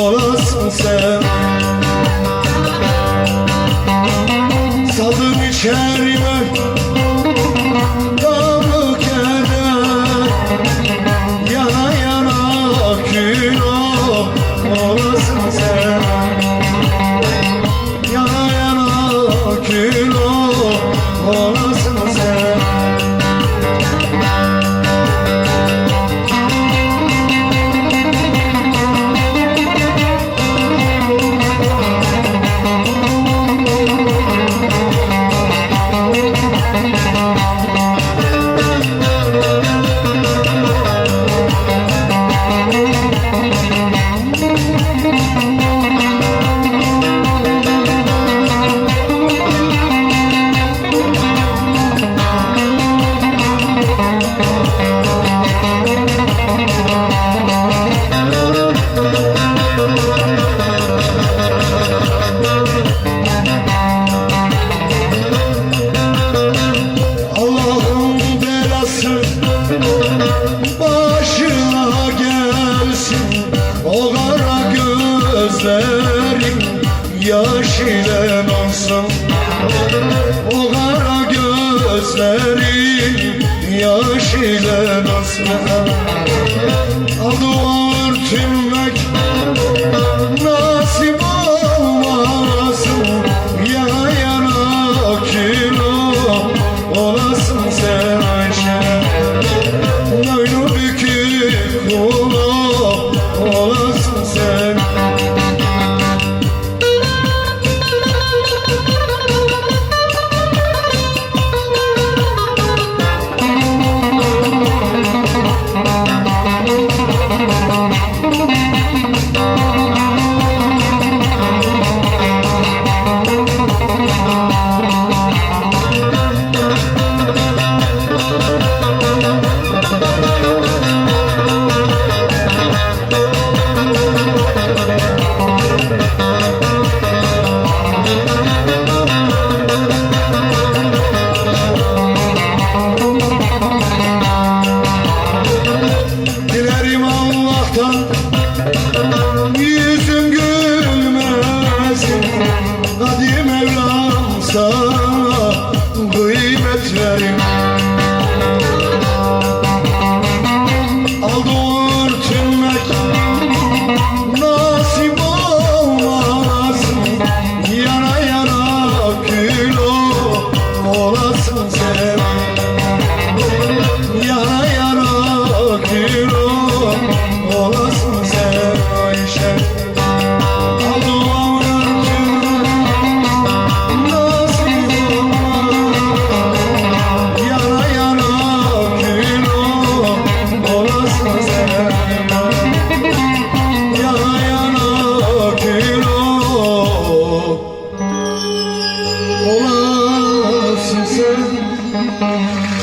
olursun sen. O kara gözlerin yaş ile olsun O kara gözlerin yaş ile olsun Adı var tümmek sana gıybet verim Música